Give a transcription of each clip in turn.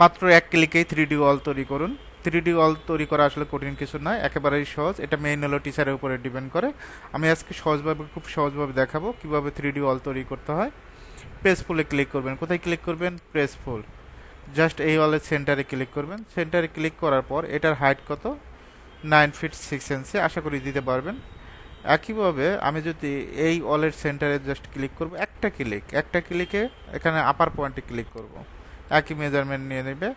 মাত্র এক ক্লিকেই three D ওয়াল তৈরি করুন। থ্রি ডি ওয়াল তৈরি করা আসলে কঠিন কিছু নয়, একেবারেই সহজ। এটা মেইন হলো টিচারের উপরে ডিপেন্ড করে। আমি আজকে সহজভাবে, খুব সহজভাবে দেখাবো কীভাবে থ্রি ডি ওয়াল তৈরি করতে হয়। প্রেস ফুলে ক্লিক করবেন। কোথায় ক্লিক করবেন? প্রেস ফুল জাস্ট এই ওয়ালের সেন্টারে ক্লিক করবেন। সেন্টারে ক্লিক করার পর এটার হাইট কত? নাইন ফিট সিক্স ইঞ্চি আশা করি দিতে পারবেন। একইভাবে আমি যদি এই ওয়ালের সেন্টারে জাস্ট ক্লিক করব, একটা ক্লিক একটা ক্লিকে এখানে আপার পয়েন্টে ক্লিক করব। একই মেজারমেন্ট নিয়ে নেবে।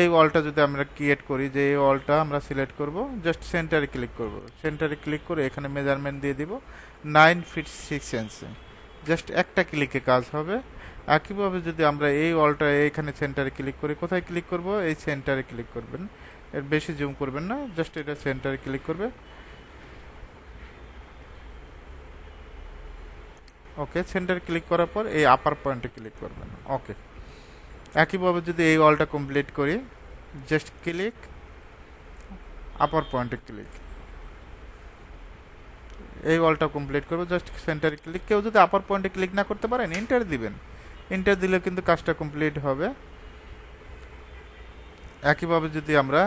এই ওয়ালটা যদি আমরা ক্রিয়েট করি, যে এই ওয়ালটা আমরা সিলেক্ট করব জাস্ট সেন্টারে ক্লিক করব। সেন্টারে ক্লিক করে এখানে মেজারমেন্ট দিয়ে দিব nine feet six inch just একটা ক্লিকে কাজ হবে। একইভাবে যদি আমরা এই ওয়ালটা এইখানে সেন্টারে ক্লিক করি, কোথায় ক্লিক করব? এই সেন্টারে ক্লিক করবেন। এর বেশি জুম করবেন না জাস্ট এটা সেন্টারে ক্লিক করবে। ওকে সেন্টার ক্লিক করার পর এই আপার পয়েন্টে ক্লিক করবেন। ওকে একইভাবে যদি এই ওয়ালটা কমপ্লিট করি জাস্ট ক্লিক আপার পয়েন্টে ক্লিক এই ওয়ালটা কমপ্লিট করব জাস্ট সেন্টারে ক্লিক কেউ যদি আপার পয়েন্টে ক্লিক না করতে পারেন ইন্টার দিবেন। ইন্টার দিলে কিন্তু কাজটা কমপ্লিট হবে। একইভাবে যদি আমরা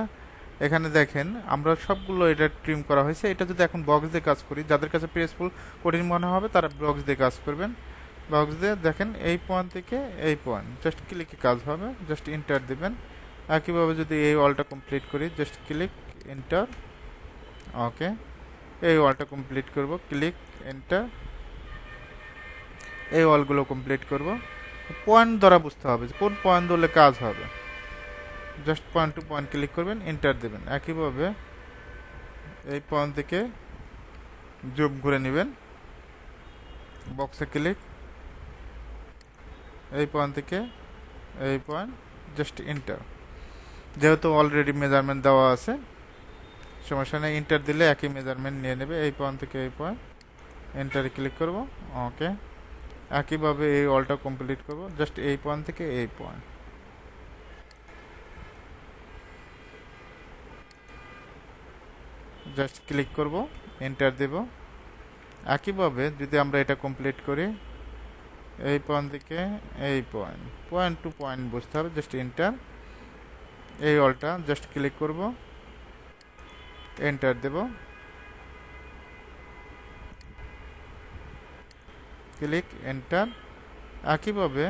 এখানে দেখেন, আমরা সবগুলো এটা ট্রিম করা হয়েছে। এটা যদি এখন বক্স দিয়ে কাজ করি, যাদের কাছে প্রেসফুল কঠিন মনে হবে, তারা বক্স দিয়ে কাজ করবেন। বক্স দিয়ে দেখেন এই পয়েন্ট থেকে এই পয়েন্ট জাস্ট ক্লিকে কাজ হবে জাস্ট ইন্টার দিবেন। একইভাবে যদি এই ওয়ালটা কমপ্লিট করি জাস্ট ক্লিক এন্টার ওকে এই ওয়ালটা কমপ্লিট করব ক্লিক এন্টার এই ওয়ালগুলো কমপ্লিট করব। পয়েন্ট দ্বারা বুঝতে হবে যে কোন পয়েন্ট ধরলে কাজ হবে। Just point to point click করবেন এন্টার দেবেন। একইভাবে এই পয়েন্ট থেকে জুম ঘুরে নেবেন। বক্সে ক্লিক এই পয়েন্ট থেকে এই পয়েন্ট জাস্ট ইন্টার যেহেতু অলরেডি মেজারমেন্ট দেওয়া আছে, সমস্যা নেই ইন্টার দিলে একই মেজারমেন্ট নিয়ে নেবে। এই পয়েন্ট থেকে এই পয়েন্ট এন্টারে ক্লিক করব ওকে একইভাবে এই অলটা কমপ্লিট করব জাস্ট এই পয়েন্ট থেকে এই পয়েন্ট জাস্ট ক্লিক করব এন্টার দেব। একইভাবে যদি আমরা এটা কমপ্লিট করি এই পয়েন্ট থেকে এই পয়েন্ট পয়েন্ট টু পয়েন্ট বুঝতে হবে জাস্ট এন্টার এই অলটা জাস্ট ক্লিক করব। এন্টার দেব। ক্লিক এন্টার একইভাবে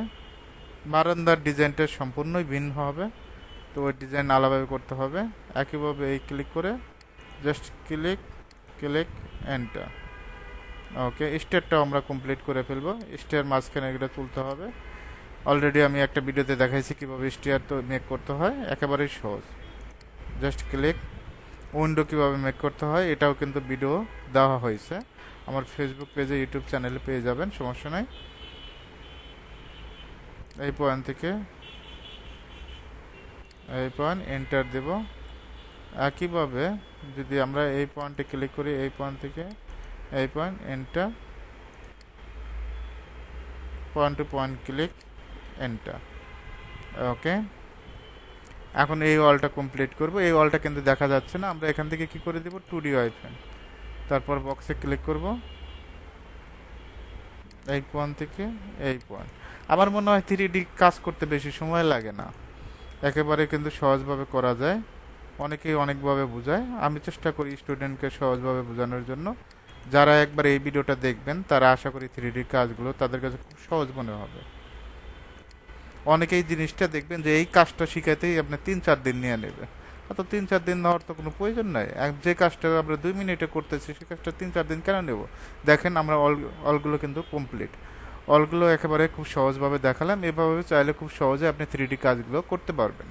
বারান্দার ডিজাইনটা সম্পূর্ণই ভিন্ন হবে, তো ওই ডিজাইন আলাদাভাবে করতে হবে। একইভাবে এই ক্লিক করে just click click enter okay স্টেয়ারটাও আমরা কমপ্লিট করে ফেলব। স্টেয়ার মাঝখানে এটা তুলতে হবে। অলরেডি আমি একটা ভিডিওতে দেখাইছি কীভাবে স্টেয়ার তো মেক করতে হয়। একেবারেই সহজ। জাস্ট ক্লিক উইন্ডো কীভাবে মেক করতে হয়, এটাও কিন্তু ভিডিও দেওয়া হয়েছে। আমার ফেসবুক পেজে ইউটিউব চ্যানেলে পেয়ে যাবেন, সমস্যা নাই। এই পয়েন্ট থেকে এই পয়েন্ট এন্টার দেব। একইভাবে যদি আমরা এই পয়েন্টে ক্লিক করি, এই পয়েন্ট থেকে এই point enter point to point click enter okay এখন এই ওয়ালটা কমপ্লিট করব। এই ওয়ালটা কিন্তু দেখা যাচ্ছে না। আমরা এখান থেকে কি করে দেব? টু ডি ওয়াইফেন তারপর বক্সে ক্লিক করব। এই পয়েন্ট থেকে এই পয়েন্ট আমার মনে হয় থ্রি ডি কাজ করতে বেশি সময় লাগে না। একেবারে কিন্তু সহজভাবে করা যায়। অনেকেই অনেকভাবে বোঝায়। আমি চেষ্টা করি স্টুডেন্টকে সহজভাবে বোঝানোর জন্য। যারা একবার এই ভিডিওটা দেখবেন, তারা আশা করি থ্রি ডি কাজগুলো তাদের কাছে খুব সহজ মনে হবে। অনেকেই জিনিসটা দেখবেন যে এই কাজটা শিখাতেই আপনি তিন চার দিন নিয়ে নেবে অত তিন চার দিন নেওয়ার তো কোনো প্রয়োজন নাই। যে কাজটা আমরা দুই মিনিটে করতেছি, সে কাজটা তিন চার দিন কেন নেব? দেখেন আমরা অল অলগুলো কিন্তু কমপ্লিট অলগুলো একেবারে খুব সহজভাবে দেখালাম। এভাবে চাইলে খুব সহজে আপনি থ্রি ডি কাজগুলো করতে পারবেন।